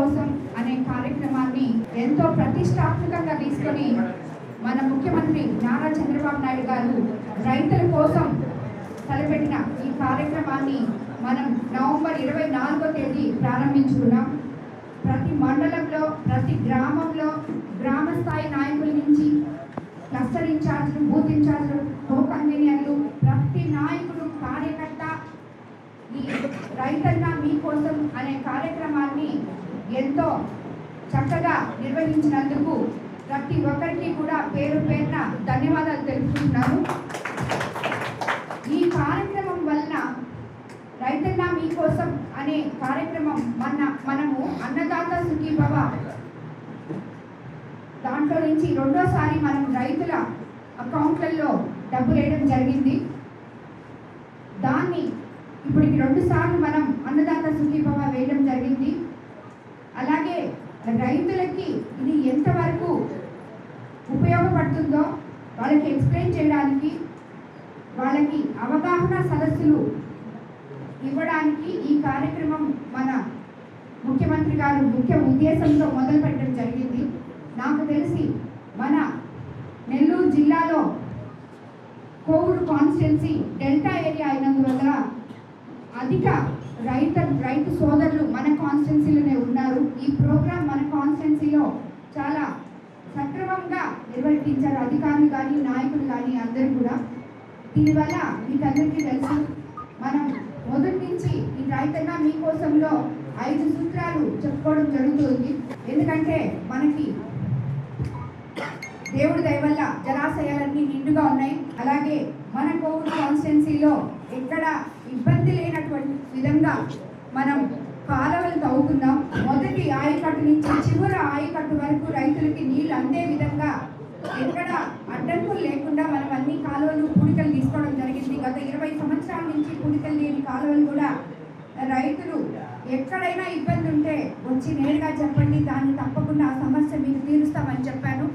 కోసం అనే కార్యక్రమాన్ని ఎంతో ప్రతిష్టాత్మకంగా తీసుకొని మన ముఖ్యమంత్రి నారా చంద్రబాబు నాయుడు గారు రైతుల కోసం తలపెట్టిన ఈ కార్యక్రమాన్ని మనం నవంబర్ ఇరవై నాలుగో తేదీ ప్రారంభించుకున్నాం. ప్రతి మండలంలో ప్రతి గ్రామంలో గ్రామ స్థాయి నాయకుల నుంచి క్లస్టర్ ఇన్ఛార్జ్లు బూత్ ఇన్ఛార్జ్లు కో కన్వీనియర్లు ప్రతి నాయకుడు కార్యకర్త ఈ రైతన్న మీకోసం అనే కార్యక్రమాన్ని ఎంతో చక్కగా నిర్వహించినందుకు ప్రతి ఒక్కరికి కూడా పేరు పేరున ధన్యవాదాలు తెలుపుతున్నాను. ఈ కార్యక్రమం వలన రైతన్న మీకోసం అనే కార్యక్రమం మన మనము అన్నదాత సుఖీభవ దాంట్లో నుంచి రెండోసారి మనం రైతుల అకౌంట్లలో డబ్బు వేయడం జరిగింది. దాన్ని ఇప్పటికి రెండు సార్లు మనం అన్నదాత సుఖీభవ వేయడం జరిగింది. అలాగే రైతులకి ఇది ఎంతవరకు ఉపయోగపడుతుందో వాళ్ళకి ఎక్స్ప్లెయిన్ చేయడానికి వాళ్ళకి అవగాహన సదస్సులు ఇవ్వడానికి ఈ కార్యక్రమం మన ముఖ్యమంత్రి గారు ముఖ్య ఉద్దేశంతో మొదలు పెట్టడం జరిగింది. నాకు తెలిసి మన నెల్లూరు జిల్లాలో కోవిడ్ కాన్స్టిట్యున్సీ డెల్టా ఏరియా అయినందువల్ల అధిక రైతు రైతు సోదరులు మన కాన్స్టిట్యున్సీలోనే ఉన్నారు ఈ ప్రోగ్రాం మన కాన్స్టిట్యున్సీలో చాలా సక్రమంగా నిర్వర్తించారు అధికారులు కానీ నాయకులు కానీ అందరూ కూడా. దీనివల్ల మీకందరికీ తెలుసు మనం మొదటి నుంచి ఈ రైతన్న మీకోసంలో ఐదు సూత్రాలు చెప్పుకోవడం జరుగుతుంది. ఎందుకంటే మనకి దేవుడి దయవల్ల జలాశయాలన్నీ నిండుగా ఉన్నాయి. అలాగే మన కోవిడ్ కాన్స్టిట్యున్సీలో ఎక్కడ ఇబ్బంది లేనటువంటి విధంగా మనం కాలువలు తవ్వుకున్నాం మొదటి ఆయకట్టు నుంచి చివరి ఆయకట్టు వరకు రైతులకి నీళ్ళు అందే విధంగా ఎక్కడ అడ్డంకులు లేకుండా మనం అన్ని కాలువలు పూడికలు తీసుకోవడం జరిగింది. గత ఇరవై సంవత్సరాల నుంచి పూడికలు లేని కాలువలు కూడా రైతులు ఎక్కడైనా ఇబ్బంది ఉంటే వచ్చి నేరుగా చెప్పండి. దాన్ని తప్పకుండా ఆ సమస్య మీకు తీరుస్తామని చెప్పాను.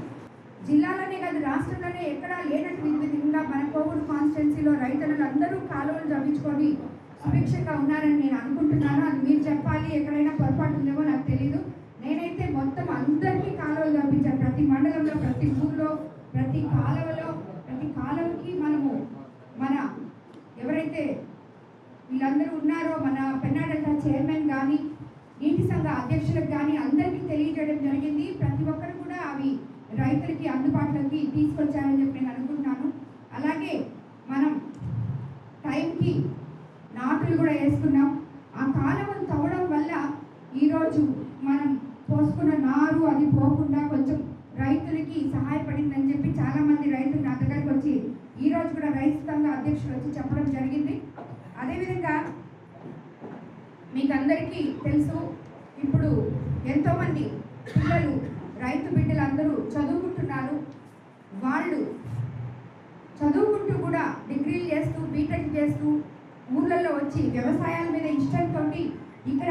జిల్లాలోనే కాదు రాష్ట్రంలోనే ఎక్కడా లేనట్టు విధంగా మన కోవిడ్ కాన్స్టిట్యున్సీలో రైతులందరూ కాలువలు తవ్వించుకొని సుభిక్షగా ఉన్నారని నేను అనుకుంటున్నాను. అది మీరు చెప్పాలి ఎక్కడైనా పొరపాటు ఉందేమో నాకు తెలియదు నేనైతే మొత్తం అందరికీ కాలువలు తవ్వించాను ప్రతి మండలంలో ప్రతి ఊర్లో ప్రతి కాలువలో ప్రతి కాలువకి మనము మన ఎవరైతే వీళ్ళందరూ ఉన్నారో మన పెన్నాడల్టా చైర్మన్ కానీ నీటి సంఘ అధ్యక్షులకు కానీ అందరికీ తెలియజేయడం జరిగింది. ప్రతి ఒక్కరు కూడా అవి రైతులకి అందుబాటులోకి తీసుకొచ్చారని చెప్పి నేను అనుకుంటున్నాను. అలాగే మనం టైంకి నాటులు కూడా వేసుకున్నాం ఆ కాలువను తవ్వడం వల్ల ఈరోజు మనం పోసుకున్న నారు అది పోకుండా కొంచెం రైతులకి సహాయపడిందని చెప్పి చాలామంది రైతులు నా దగ్గరకు వచ్చి ఈ రోజు కూడా రైతు సంఘ అధ్యక్షులు వచ్చి చెప్పడం జరిగింది. అదేవిధంగా మీకు అందరికీ తెలుసు ఇప్పుడు ఎంతోమంది పిల్లలు రైతు బిడ్డలందరూ చదువుకుంటున్నారు. వాళ్ళు చదువుకుంటూ కూడా డిగ్రీలు చేస్తూ బీటెక్ చేస్తూ ఊర్లలో వచ్చి వ్యవసాయాల మీద ఇష్టంతో ఇక్కడ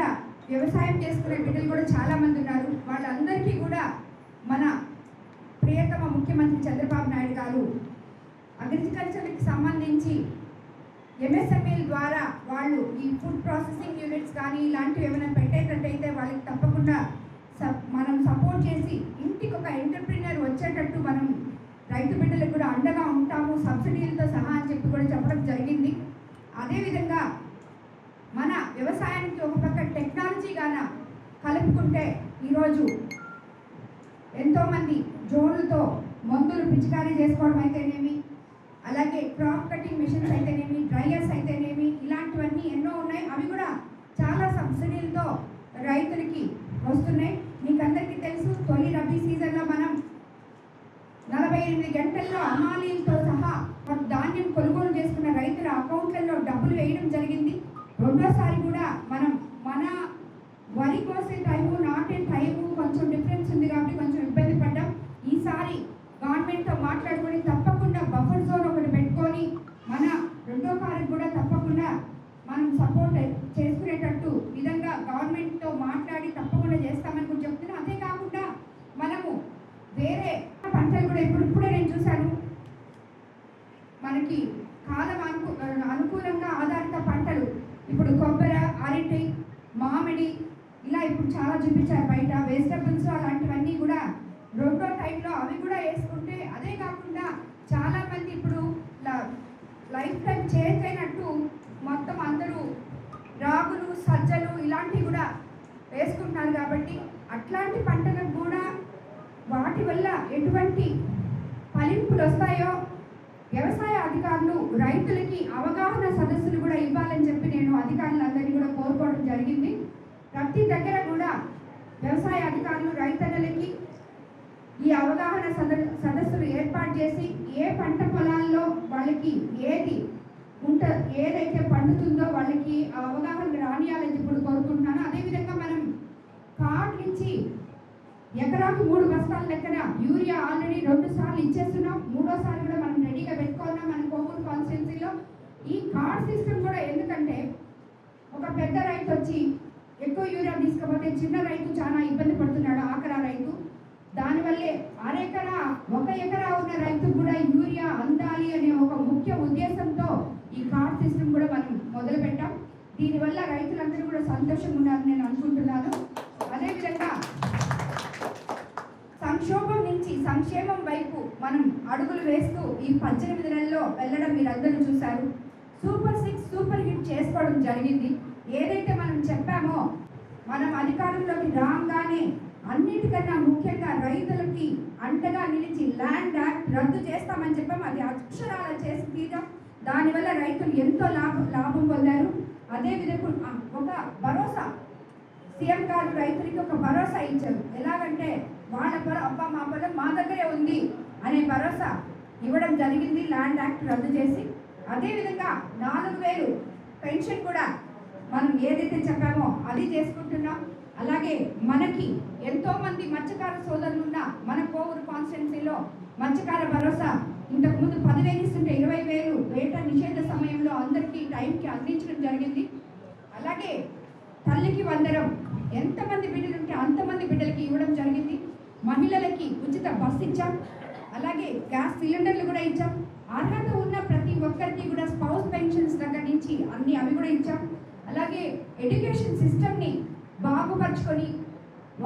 వ్యవసాయం చేసుకునే బిడ్డలు కూడా చాలామంది ఉన్నారు. వాళ్ళందరికీ కూడా మన ప్రియతమ ముఖ్యమంత్రి చంద్రబాబు నాయుడు గారు అగ్రికల్చర్కి సంబంధించి ఎంఎస్ఎంఈల ద్వారా వాళ్ళు ఈ ఫుడ్ ప్రాసెసింగ్ యూనిట్స్ కానీ ఇలాంటివి ఏమైనా పెట్టేటట్టయితే వాళ్ళకి తప్పకుండా సప్ మనం సపోర్ట్ చేసి ఇంటికి ఒక ఎంటర్ప్రినర్ వచ్చేటట్టు మనం రైతు బిడ్డలకు కూడా అండగా ఉంటాము. సబ్సిడీలతో సహా అని చెప్పి కూడా చెప్పడం జరిగింది అదేవిధంగా మన వ్యవసాయానికి ఒక పక్క టెక్నాలజీ కలుపుకుంటే ఈరోజు ఎంతోమంది డ్రోన్లతో మందులు పిచికారీ చేసుకోవడం అయితేనేమి అలాగే క్రాప్ కటింగ్ మిషన్స్ అయితేనేమి డ్రైయర్స్ అయితేనేమి ఇలాంటివన్నీ ఎన్నో ఉన్నాయి. అవి కూడా చాలా సబ్సిడీలతో రైతులకి వస్తున్నాయి. మీకు అందరికీ తెలుసు తొలి రబీ సీజన్లో మనం నలభై ఎనిమిది గంటల్లో అమాలీలతో సహా ధాన్యం కొనుగోలు చేసుకున్న రైతుల అకౌంట్లలో డబ్బులు వేయడం జరిగింది. రెండోసారి కూడా మనం మన వరి కోసే టైము నాటే టైము కొంచెం డిఫరెన్స్ ఉంది కాబట్టి కొంచెం ఇబ్బంది పడ్డాం. ఈసారి గవర్నమెంట్తో మాట్లాడుకొని తప్పకుండా బఫర్ జోన్ ఒకటి పెట్టుకొని మన రెండో కారికి కూడా తప్పకుండా మనం సపోర్ట్ చేసుకునేటట్టు విధంగా గవర్నమెంట్తో మాట్లాడి తప్పకుండా చేస్తామని కూడా చెప్తున్నాం. అదే కాకుండా మనము వేరే పంటలు కూడా ఇప్పుడు ఇప్పుడే నేను చూశాను. మనకి కాలం అనుకూ అనుకూలంగా ఆధారిత పంటలు. ఇప్పుడు కొబ్బరి అరటి మామిడి ఇలా ఇప్పుడు చాలా చూపించారు. బయట వెజిటబుల్స్ అలాంటివన్నీ కూడా రెండో టైంలో అవి కూడా వేసుకుంటే అదే కాకుండా చాలా మంది ఇప్పుడు లైఫ్ టైం చేంజ్ అయినట్టు మొత్తం అందరూ రాగులు సజ్జలు ఇలాంటివి కూడా వేసుకుంటున్నారు కాబట్టి అట్లాంటి పంటలకు కూడా వాటి వల్ల ఎటువంటి ఫలింపులు వస్తాయో వ్యవసాయ అధికారులు రైతులకి అవగాహన సదస్సులు కూడా ఇవ్వాలని చెప్పి నేను అధికారులందరినీ ప్రతి దగ్గర కూడా వ్యవసాయ అధికారులు రైతన్నలకి ఈ అవగాహన సద సదస్సులు ఏర్పాటు చేసి ఏ పంట పొలాల్లో వాళ్ళకి ఏది ఉంట ఏదైతే పండుతుందో వాళ్ళకి ఆ అవగాహన రానియాలని ఇప్పుడు కోరుకుంటున్నాను. అదేవిధంగా మనం కార్డ్ నుంచి ఎకరాకు మూడు బస్తాల లెక్కన యూరియా ఆల్రెడీ రెండు సార్లు ఇచ్చేస్తున్నాం. మూడోసారి కూడా మనం రెడీగా పెట్టుకున్నాం మన కోవూరు కాన్స్టిట్యున్సీలో. ఈ కార్డ్ సిస్టమ్ కూడా ఎందుకంటే ఒక పెద్ద రైతు వచ్చి ఎక్కువ యూరియా తీసుకపోతే చిన్న రైతు చాలా ఇబ్బంది పడుతున్నాడు ఆఖరా రైతు. దానివల్లే అరెకరా ఒక ఎకరా ఉన్న రైతు కూడా యూరియా అందాలి అనే ఒక ముఖ్య ఉద్దేశంతో ఈ కార్డ్ సిస్టమ్ కూడా మనం మొదలు పెట్టాం. దీనివల్ల రైతులందరూ కూడా సంతోషంగా ఉన్నారని నేను అనుకుంటున్నాను. అదేవిధంగా సంక్షోభం నుంచి సంక్షేమం వైపు మనం అడుగులు వేస్తూ ఈ పద్దెనిమిది నెలల్లో వెళ్ళడం మీరందరూ చూశారు. సూపర్ సిక్స్ సూపర్ హిట్ చేసుకోవడం జరిగింది. ఏదైతే మనం చెప్పామో మనం అధికారంలోకి రాగానే అన్నిటికన్నా ముఖ్యంగా రైతులకి అండగా నిలిచి ల్యాండ్ యాక్ట్ రద్దు చేస్తామని చెప్పాము అది అక్షరాల చేసి తీయడం దానివల్ల రైతులు ఎంతో లాభం లాభం పొందారు. అదేవిధంగా ఒక భరోసా. సీఎం గారు రైతులకి ఒక భరోసా ఇచ్చారు. ఎలాగంటే వాళ్ళ పొలం అబ్బా మా పొలం మా దగ్గరే ఉంది అనే భరోసా ఇవ్వడం జరిగింది. ల్యాండ్ యాక్ట్ రద్దు చేసి. అదేవిధంగా నాలుగు వేలు పెన్షన్ కూడా మనం ఏదైతే చెప్పామో అది చేసుకుంటున్నాం. అలాగే మనకి ఎంతో మంది మత్స్యకార సోదరులు ఉన్న మన కోవూరు కాన్స్టిట్యున్సీలో మత్స్యకార భరోసా ఇంతకు ముందు పదివేలు ఇస్తుంటే ఇరవై వేలు వేట నిషేధ సమయంలో అందరికీ టైంకి అందించడం జరిగింది. అలాగే తల్లికి వందరం ఎంతమంది బిడ్డలు ఉంటే అంతమంది బిడ్డలకి ఇవ్వడం జరిగింది. మహిళలకి ఉచిత బస్ ఇచ్చాం. అలాగే గ్యాస్ సిలిండర్లు కూడా ఇచ్చాం. అర్హత ఉన్న ప్రతి ఒక్కరికి కూడా స్పౌస్ పెన్షన్స్ దగ్గర నుంచి అన్ని అవి కూడా ఇచ్చాం. అలాగే ఎడ్యుకేషన్ సిస్టమ్ని బాగుపరుచుకొని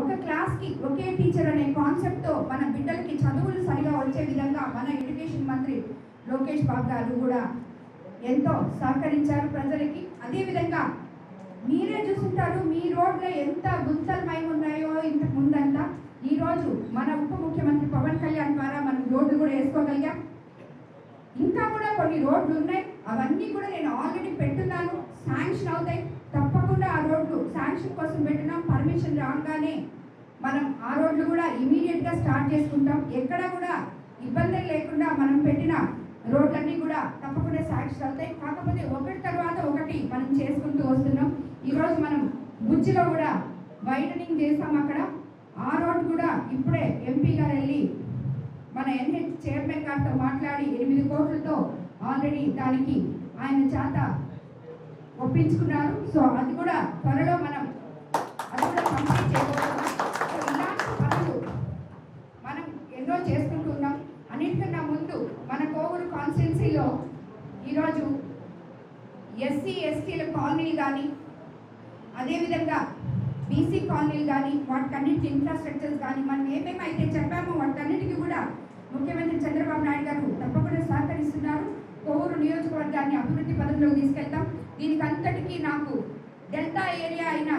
ఒక క్లాస్కి ఒకే టీచర్ అనే కాన్సెప్ట్తో మన బిడ్డలకి చదువులు సరిగా వచ్చే విధంగా మన ఎడ్యుకేషన్ మంత్రి లోకేష్ బాబు గారు కూడా ఎంతో సహకరించారు ప్రజలకి. అదేవిధంగా మీరే చూస్తుంటారు మీ రోడ్లో ఎంత గుంతలమై ఉన్నాయో ఇంత ముందంతా. ఈరోజు మన ఉప ముఖ్యమంత్రి పవన్ కళ్యాణ్ ద్వారా మనం రోడ్లు కూడా వేసుకోగలిగాం. ఇంకా కూడా కొన్ని రోడ్లు ఉన్నాయి. అవన్నీ కూడా నేను ఆల్రెడీ పెట్టున్నాను. శాంక్షన్ అవుతాయి. తప్పకుండా ఆ రోడ్లు శాంక్షన్ కోసం పెట్టినాం పర్మిషన్ రాగానే మనం ఆ రోడ్లు కూడా ఇమీడియట్గా స్టార్ట్ చేసుకుంటాం. ఎక్కడ కూడా ఇబ్బందులు లేకుండా మనం పెట్టిన రోడ్లన్నీ కూడా తప్పకుండా శాంక్షన్ అవుతాయి. కాకపోతే ఒకటి తర్వాత ఒకటి మనం చేసుకుంటూ వస్తున్నాం. ఈరోజు మనం బుజ్జిలో కూడా వైడనింగ్ చేస్తాం అక్కడ. ఆ రోడ్ కూడా ఇప్పుడే ఎంపీ గారు వెళ్ళి మన ఎన్హెచ్ చైర్మన్ గారితో మాట్లాడి ఎనిమిది కోట్లతో ఆల్రెడీ దానికి ఆయన చేత ఒప్పించుకున్నారు. సో అది కూడా త్వరలో మనం అది కూడా కంప్లీట్ చేయబోతున్నాం. సో ఇలాంటి పనులు మనం ఎన్నో చేసుకుంటున్నాం అన్నిటికన్నా ముందు మన కోవూరు కాన్స్టిట్యున్సీలో ఈరోజు ఎస్సీ ఎస్టీల కాలనీలు కానీ అదేవిధంగా బీసీ కాలనీలు కానీ వాటికన్నిటికి ఇన్ఫ్రాస్ట్రక్చర్స్ కానీ మనం ఏమేమైతే చెప్పామో వాటన్నిటికీ కూడా ముఖ్యమంత్రి చంద్రబాబు నాయుడు గారు తప్పకుండా సహకరిస్తున్నారు. కోవూరు నియోజకవర్గాన్ని అభివృద్ధి పదంలోకి తీసుకెళ్తాం. దీనికి అంతటికీ నాకు డెల్టా ఏరియా అయిన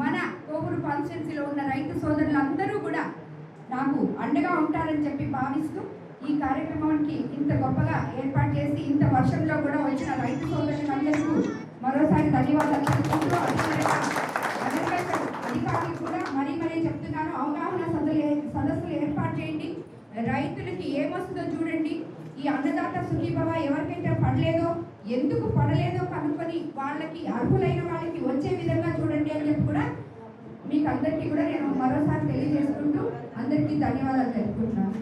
మన కోవూరు కాన్స్టిట్యున్సీలో ఉన్న రైతు సోదరులందరూ కూడా నాకు అండగా ఉంటారని చెప్పి భావిస్తూ ఈ కార్యక్రమానికి ఇంత గొప్పగా ఏర్పాటు చేసి ఇంత వర్షంలో కూడా వచ్చిన రైతు సోదరులందరికీ మరోసారి ధన్యవాదాలు తెలుపుకుంటూ అదేవిధంగా అగ్రికల్చర్ అధికారులకు కూడా మరీ మరీ చెప్తున్నాను అవగాహన సదస్సులు సదస్సులు ఏర్పాటు చేయండి రైతులకి ఏమొస్తుందో చూడండి ఈ అన్నదాత సుఖీభవ ఎవరికైతే పడలేదో ఎందుకు పడలేదో కనుక్కొని వాళ్ళకి అర్హులైన వాళ్ళకి వచ్చే విధంగా చూడండి అని చెప్పి కూడా మీకు అందరికీ కూడా నేను మరోసారి తెలియజేసుకుంటూ అందరికీ ధన్యవాదాలు తెలుపుకుంటున్నాను.